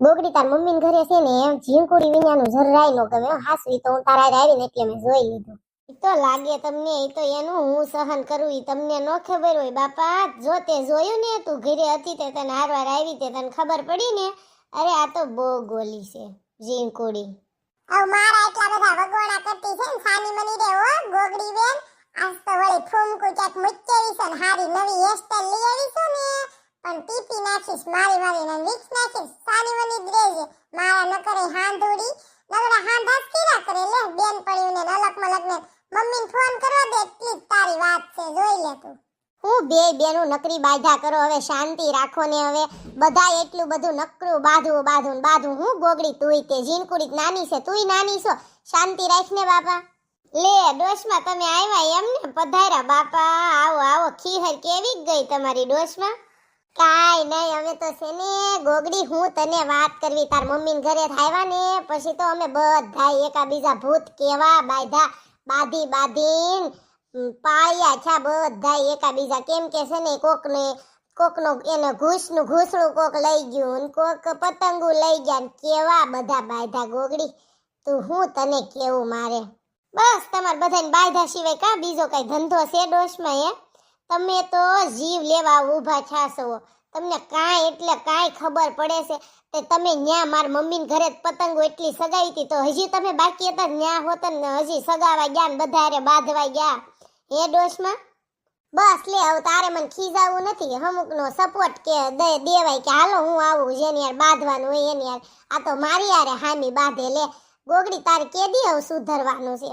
બોગડી તાર મમ્મી ઘરે છે ને, એમ ઝીંકુડી વિનાનું જરાય નો ગમે. હાસવી તો હું તારા આવીને એટલે મેં જોઈ લીધું. તો લાગે તમને એ તો એનું હું સહન કરું એ તમને ન ખબર હોય બાપા. જો તે જોયું ને તું, ઘરે હતી તે તને હારવાર આવી તે તને ખબર પડી ને. અરે, આ તો બહુ ગોલી છે, ઝીંકુડી. હવે મારા એટલા બધા વગોણા કરતી છે ને, સાની મની રે ઓ ગોગડી બેન. આજ તો વળી ઠુમકુ ક્યાંક મુચ્ચેવી છે ને, હારી નવી હેરસ્ટાઈલ લઈ આવી છું ને. પણ ટીપી નાખીશ, મારી મારી ને વિક્સ નાખીશ સાની મની જ મારા ન કરે હાંધુડી. નગરા હાંધાસ કીરા કરે? લે બેન પડ્યું ને અલગ મલક ને મમ્મીને ફોન કરવા દે, એટલી તારી વાત છે, જોઈ લે તું. હું બે બેનું નકરી બાધા કરો, હવે શાંતિ રાખો ને હવે બધા એટલું બધું નકરું બાંધવું બાંધવું બાંધવું. હું ગોગડી તુંય તે જીનકુડી નાની છે, તુંય નાની છો. શાંતિ રાખ ને, બાપા. લે, ડોશમાં તમે આવ્યા એમ ને, પધાર્યા બાપા. આવો આવો, ખીહર કેવી ગઈ તમારી ડોશમાં? કાઈ નહીં, અમે તો છે ને, ગોગડી, હું તને વાત કરવી. તાર મમ્મી ઘરે આવ્યા ને, પછી તો અમે બધા એકાબીજા ભૂત કેવા બાધા બાધી બાધીન પાયા છા બધા એકાબીજા. કેમ કે છે ને, કોકને, કોકનો એને ઘૂસનું ઘૂસડું કોક લઈ ગયું ને કોક પતંગો લઈ ગયા ને કેવા બધા બાયધા ગોગડી. તું હું તને કેવું મારે? બસ, તમારે બધાને બાયધા સિવાય કા બીજો કઈ ધંધો છે ડોશમાં, હે? તમે તો જીવ લેવા ઊભા છાશો તમને કાંઈ એટલે કાંઈ ખબર પડે છે તે તમે ન્યા માર મમ્મીને ઘરે જ પતંગો એટલી સગાવી હતી તો હજી તમે બાકી હતા ન્યા હોત ને હજી સગાવા ગયા ને બધારે બાંધવા ગયા. હે ડોશમાં? બસ લે, હવે તારે મને ખીજાવું નથી. અમુકનો સપોર્ટ કે દે, દેવાય કે હાલો હું આવું જેની યાર બાંધવાનું હોય એની યાર. આ તો મારી યારે હામી બાંધે લે. ગોગડી તારે કેદી હવે સુધરવાનું છે?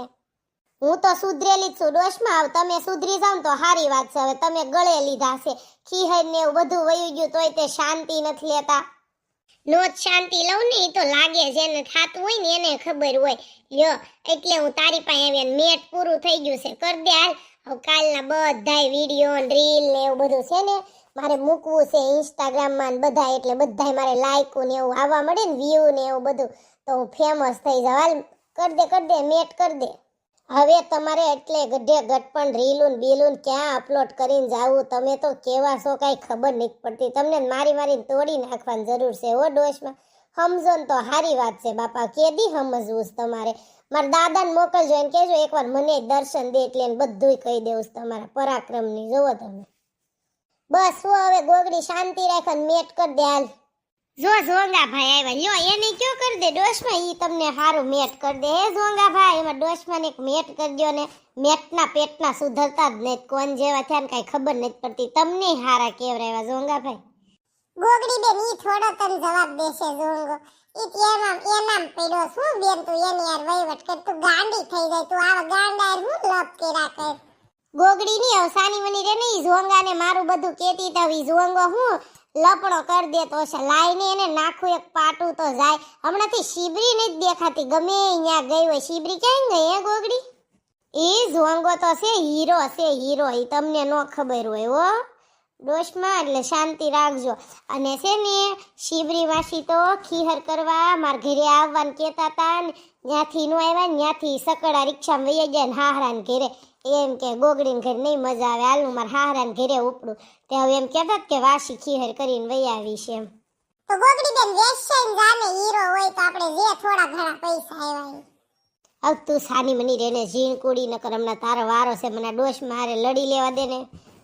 હું તો સુધરેલી જ છું. ડોશમાં આવ, તમે સુધરી જાવ તો સારી વાત છે. હવે તમે ગળે લીધા છે. ખીહર ને એવું બધું વયું ગયું તોય તે શાંતિ નથી લેતા. નો જ શાંતિ લઉં ને એ તો લાગે જેને થાતું હોય ને એને ખબર હોય. લ્યો, એટલે હું તારી પાસે આવી મેટ પૂરું થઈ ગયું છે. કર દે હાલ. હવે કાલના બધાય વીડિયો રીલ ને એવું બધું છે ને, મારે મૂકવું છે ઇન્સ્ટાગ્રામમાં ને બધા એટલે બધાય મારે લાઈક ને એવું આવવા મળે ને વ્યૂ ને એવું બધું. તો હું ફેમસ થઈ જાઉં. હાલ, કર દે કર દે, મેટ કર દે. હવે તમારે એટલે ગઢે ગટપણ રીલું બીલું ક્યાં અપલોડ કરીને જાવું? તમે તો કેવા છો કાંઈ ખબર નથી પડતી. તમને મારી મારીને તોડી નાખવાની જરૂર છે ઓ ડોશમાં. સમજો તો સારી વાત છે બાપા. કેદી સમજવું તમારે? મારા દાદાને મોકલજો એને કહેજો એકવાર મને દર્શન દે એટલે એને બધુંય કહી દેવું તમારા પરાક્રમની. જુઓ તમે. બસ હું હવે ગોગડી શાંતિ રાખે મેટ કરી દે હાલ. જો ઝોંગા ભાઈ આવ્યા લ્યો એને કયો કરી દે ડોશમાં ઈ તમને સારું મેટ કરી દે. હે ઝોંગા ભાઈ એમાં ડોશમાં એક મેટ કરજો ને મેટના પેટના સુધરતા જ નહીં કોણ જેવા થયા ને કાંઈ ખબર નથી પડતી. તમને હારા કેવરાવ્યા ઝોંગા ભાઈ? ગોગડી બેન ઈ થોડો તને જવાબ દેશે જોંગો ઈ તેમાં એનામ પડ્યો. શું બેન તું એની યાર વહીવટ કર? તું ગાંડી થઈ જાય તું આવા ગાંડા યાર હું લપ કર્યા કર? ગોગડી ની અવસાની સાની મની રે નહીં ઝોંગા ને મારું બધું કેતી તો ઈ ઝોંગો હું લપડો કરી દેતો છે. લાઈને એને નાખું, એક પાટું તો જાય. હમણાંથી શિબરી નથી દેખાતી. ગમે અહીંયા ગઈ હોય. શિબરી ક્યાં ગઈ, હે ગોગડી? એ જોંગો તો છે, હીરો છે, હીરો. એ તમને ન ખબર હોય, હો. ડોશમાં એટલે શાંતિ રાખજો. અને છે ને શિબરી માસી તો ખીહર કરવા માર ઘરે આવવાનું કહેતા હતા ને ત્યાંથી નો આવ્યા ને ત્યાંથી સકડા રિક્ષામાં વૈયા ગયા ને હાહરાને ઘરે. એમ કે ગોગડીને ઘરે નહીં મજા આવે હાલનું મારે હાહરાને ઘરે ઉપડું. તે હવે એમ કહેતા કે વાસી ખીહર કરીને વૈ આવી છે એમ. તો ગોગડી બેન વેશ્યાઈ જાને હીરો હોય તો આપણે જે થોડા ઘણા પૈસા આવ્યા. હવે તું સાની મની રેને ઝીણ કુડી નકર હમણાં તારો વારો છે મને ડોશ મારે લડી લેવા દે ને.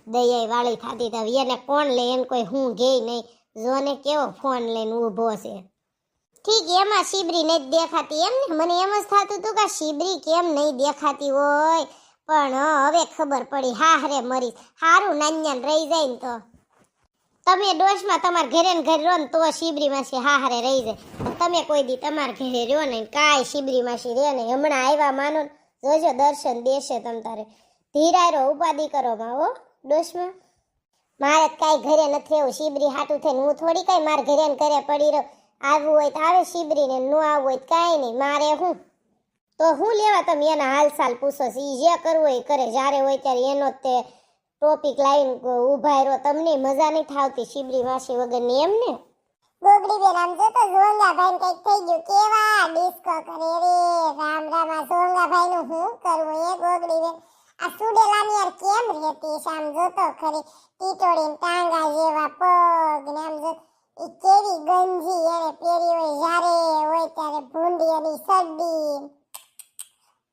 દયાઈ વાળી થાતી તો એને કોણ લે? એને કોઈ હું ગઈ નહીં. જોને કેવો ફોન લઈને ઊભો છે. ઠીક, એમાં શિબરી નહીં દેખાતી. એમ ને? મને એમ જ થતું હતું કે શિબરી કેમ નહીં દેખાતી હોય? પણ હવે ખબર પડી. હા, હરે મરી. સારું નાન્યાન રહી જાય ને તો. તમે ડોશમાં તમારા ઘરે ને ઘરે રહો ને તો શિબરી માસી હા, હારે રહી જાય. તમે કોઈ દી તમારા ઘરે રહ્યો ને કાંઈ શિબરીમાં માસી રહે ને હમણાં આવ્યા માનો જોજો દર્શન દેશે તમ તારે. ધીરાયરો ઉપાધિ કરો માં હો ડોશમાં મારે કાંઈ ઘરે નથી રહેવું શિબરી હાટું થઈને હું થોડી કાંઈ મારે ઘરે ઘરે પડી રહ્યો આવવું હોય તો આવે શિબરી ને આવવું હોય તો કાંઈ નહીં. મારે હું? તો હું લેવા તમે એના હાલસાલ પૂછો છો? એ જે કરવું હોય કરે. જ્યારે હોય ત્યારે એનો તે ટોપિક લાઈન ઊભા રહ્યો તમને મજા નહીં થાવતી શિબરી માસી વગરની એમ ને? ગોગડી બેન, આમ જો તો ઝોંગા ભાઈ કંઈક થઈ ગયું. કેવા ડિસ્કો કરે રે? રામ રામ, આ ઝોંગા ભાઈ નું હું કરવું એ ગોગડી બેન આ સુડેલાની યાર છે આમ જોતો ખરી? ટીટોળી ટાંગા જેવા પગ ને આમ જો એ કેવી ગંજી એને પહેરી હોય જ્યારે હોય ત્યારે ભૂંડી અને સડી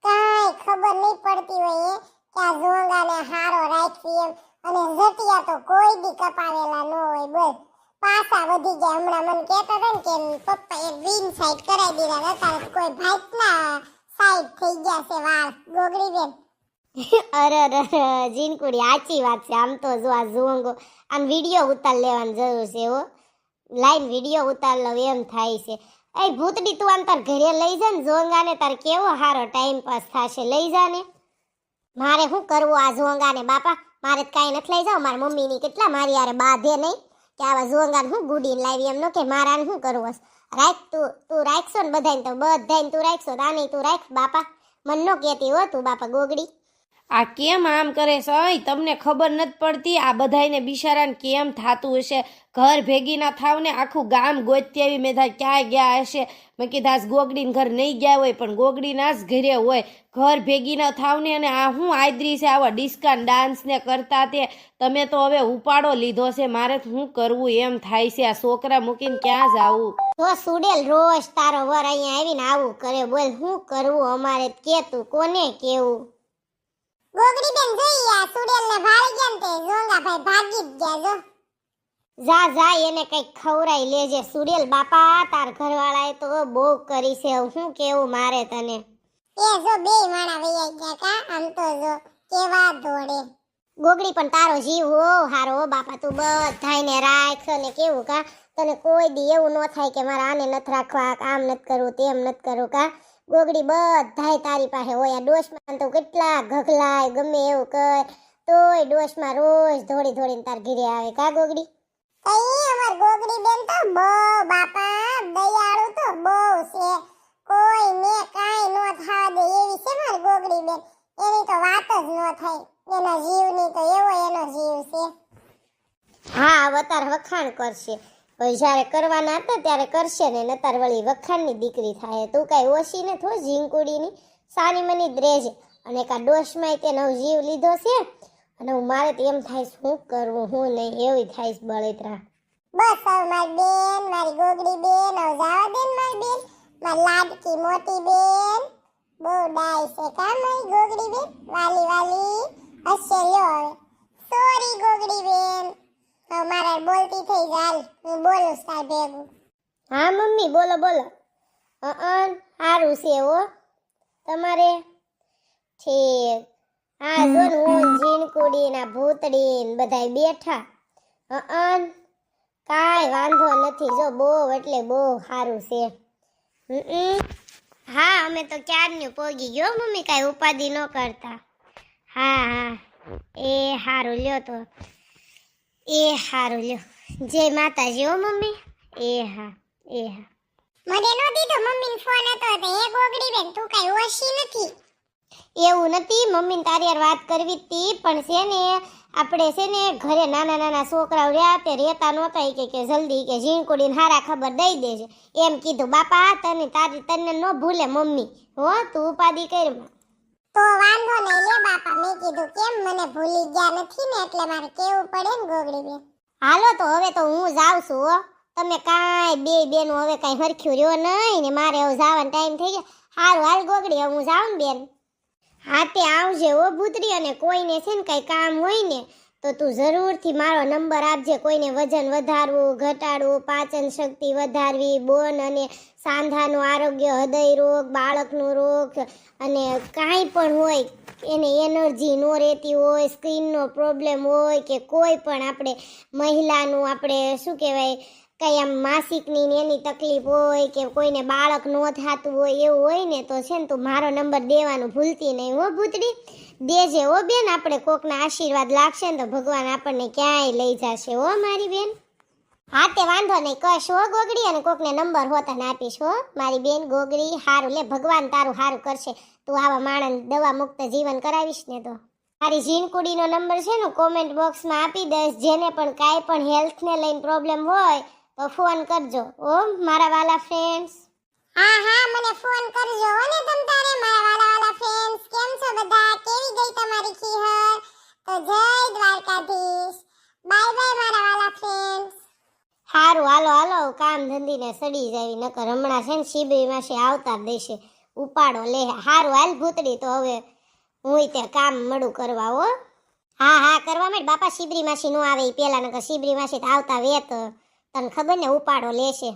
કાંઈ ખબર નહીં પડતી હોય કે આ ઝોંગાને હારો રાખી એમ. અને જટિયા તો કોઈ બી કપાવેલા ન હોય, બોલ. પાસા વધી ગયા. હમણાં મને કહેતો હતો ને કે પપ્પા એ ગ્રીન સાઈડ કરાવી દીધા હતા કોઈ ભાઈટના સાઈડ થઈ ગયા છે વાળ. ગોગડી બેન અરે અરે જીનકુડી સાચી વાત છે. આમ તો જો આ જુઓંગો આમ વીડિયો ઉતાર લેવાની જરૂર છે, હો. લાઈન વીડિયો ઉતાર લઉં, એમ થાય છે. એ ભૂતડી, તું આમ તાર ઘરે લઈ જા ને ઝોંગાને, તાર કેવો સારો ટાઈમ પાસ થશે, લઈ જા ને. મારે શું કરવું આ ઝોંગાને? બાપા, મારે કાંઈ નથી લઈ જાવ. મારા મમ્મીની કેટલા મારી યારે બાંધે નહીં. કે આવા ઝોંગાને હું ગુડીને લાવી એમ નો કે મારાને શું કરવું હશે? રાખ તું તું રાખશો ને બધાને તો બધાને તું રાખશો રાની તું રાખ બાપા. મન નો કહેતી હો તું બાપા ગોગડી. આ કેમ આમ કરે છે? તમને ખબર નથી પડતી આ બધાને બિચારાને કેમ થાતું હશે? ઘર ભેગી ના થાવ ને આખું ગામ ગોત્યાવી મેં થા ક્યાંય ગયા હશે? મેં કીધા ગોગડીને ઘર નહીં ગયા હોય, પણ ગોગડીના જ ઘરે હોય. ઘર ભેગી ના થાવ અને આ હું આદરી છે, આવા ડિસ્કાન ડાન્સ ને કરતા તે. તમે તો હવે ઉપાડો લીધો છે, મારે શું કરવું એમ થાય છે. આ છોકરા મૂકીને ક્યાં જાવું? તો સુડેલ રોજ તારો વર અહીંયા આવીને આવું કરે, બોલ, શું કરવું અમારે? કે તું કોને કેવું? ગોગડી બેન જોઈ આ સુડેલ ને ભાળી ગયા ને તે જોંગા ભાઈ ભાગી જ ગયા જો. જા જા એને કઈ ખવરાઈ લેજે. સુડેલ બાપા તાર ઘરવાળાએ તો બહુ કરી છે. હું શું કેવું મારે તને? એ જો બે માણા વૈયા ગયા કા આમ તો જો કેવા દોડે. ગોગડી પણ તારો જીવ હો હારો બાપા તું બધાયને રાખ ને કેવું કા? તને કોઈ દી એવું ન થાય કે મારા આને નથી રાખવા આમ નથી કરવું તેમ નથી કરવું કા? ગોગડી બધાય તારી પાસે હોય. આ ડોશમાં તો કેટલા ઘઘલાય ગમે એવું કર. તોય ડોશમાં રોજ ધોળી ધોળીને તાર ઘીરે આવે. કા ગોગડી? કઈ અમાર ગોગડી બેન તો બહુ બાપા દયાળુ તો બહુ છે. કોઈ ને કાઈ નો થવા દે એવી છે માર ગોગડી બેન. એની તો વાત જ ન થાય. એના જીવની તો એવો એનો જીવ છે. હા અવતાર વખાણ કરશે. પછી જ્યારે કરવાના હતા ત્યારે કરશે ને, નતાર વળી વખાણની દીકરી થાય. તું કાંઈ ઓછી ને થો ઝીંકુડીની સાની મની જ રહેજે. અને કા ડોશમાંય તે નવ જીવ લીધો છે? અને હું મારે તો એમ થાય, શું કરવું, હું નહીં, એવી થાય બળેતરા. બસ હવે મારી બેન, મારી ગોગડી બેન, હવે જાવા દેન મારી બેન. મારી લાડકી મોટી બેન. બહુ ડાય છે કા મારી ગોગડી બેન? વાલી વાલી, હશે લ્યો હવે. સોરી ગોગડી બેન. હવે મારે બોલતી થઈ જાય. હું બોલું સાહેબ ભેગું. હા, મમ્મી, બોલો બોલો. અન સારું છે, હો. તમારે? ઠીક. હા જો હું જીનકુડી ના ભૂતડી બધા બેઠા. અન, કાંઈ વાંધો નથી. જો બહુ એટલે બહુ સારું છે. હા, અમે તો ક્યારનું પોગી ગયો, મમ્મી. કાંઈ ઉપાધિ ન કરતા. હા હા. એ સારું લ્યો તો. એ હારું લ્યો. જય માતાજી હો મમ્મી. એ હા એ હા. મને નો દીધો મમ્મીને ફોન હતો તો એ ગોગડી બેન તું કઈ ઓછી નથી. એવું નથી મમ્મીને તારી યાર વાત કરવી હતી તી પણ છે ને આપણે છે ને ઘરે નાના નાના છોકરાઓ રહ્યા તે રહેતા નહોતા કે કે જલ્દી કે ઝીણકુડીને હારા ખબર દઈ દેજે. એમ કીધું બાપા તને તારી તને ન ભૂલે મમ્મી. હો તું ઉપાધિ કર તો વાંધો નહીં લે બાપા, મેં કીધું કેમ મને ભૂલી ગયા નથી ને એટલે મારે કેવું પડે ને ગોગડી બેન? હાલો તો હવે તો હું જાઉં છું હો. તમે કાંઈ બે બેન હવે કાંઈ હરખ્યું રહ્યો નહીં ને મારે હવે જવાનો ટાઈમ થઈ ગયો. હાલ હાલ ગોગડી હું જાઉં બેન? હા તે આવજે ઓ ભૂતરી અને કોઈને છે ને કંઈ કામ હોય ને તો તું જરૂરથી મારો નંબર આપજે, કોઈને વજન વધારવું, ઘટાડવું, પાચન શક્તિ વધારવી, બોન અને સાંધાનું આરોગ્ય, હૃદય રોગ, બાળકનો રોગ અને કાંઈ પણ હોય, એને એનર્જી ન રહેતી હોય, સ્કિનનો પ્રોબ્લેમ હોય કે કોઈ પણ આપણે મહિલાનું આપણે શું કહેવાય કંઈ આમ માસિકની ને એની તકલીફ હોય કે કોઈને બાળક ન થતું હોય એવું હોય ને તો છે ને તું મારો નંબર દેવાનું ભૂલતી નહીં, હો ભૂતડી? દેજે, હો બેન, આપણે કોકના આશીર્વાદ લાગશે ને તો ભગવાન આપણને ક્યાંય લઈ જશે, હો મારી બેન? હા, તે વાંધો નહીં, કશ, હો ગોગડી, અને કોકને નંબર હોતા ને આપીશ, હો મારી બેન, ગોગડી, હારું, લે, ભગવાન તારું હારું કરશે. તું આવા માણસ દવા મુક્ત જીવન કરાવીશ ને તો. મારી ઝીણકુડીનો નંબર છે ને કોમેન્ટ બોક્સમાં આપી દઈશ, જેને પણ કાંઈ પણ હેલ્થને લઈને પ્રોબ્લેમ હોય તો ફોન કરજો ઓ મારા વાલા ફ્રેન્ડ્સ હા હા મને ફોન કરજો હો ને તમ તારે મારા વાલા વાલા ફ્રેન્ડ્સ કેમ છો બધા? કેવી ગઈ તમારી ખીહર? તો જય દ્વારકાધીશ. બાય બાય મારા વાલા ફ્રેન્ડ્સ હારું હાલો હાલો કામ ધંધીને સડી જાવી નકર હમણાં છે ને શિબરી માસી આવતા દેશે. ઉપાડો લે હારું હાલ ભૂતડી તો હવે હું ત્યાં કામ મળું કરવા હો. હા હા કરવા માંડ બાપા શિબરી માસી નો આવે એ પેલા નકર શિબરી માસી તો આવતા વેત. તને ખબર ને ઉપાડો લેશે.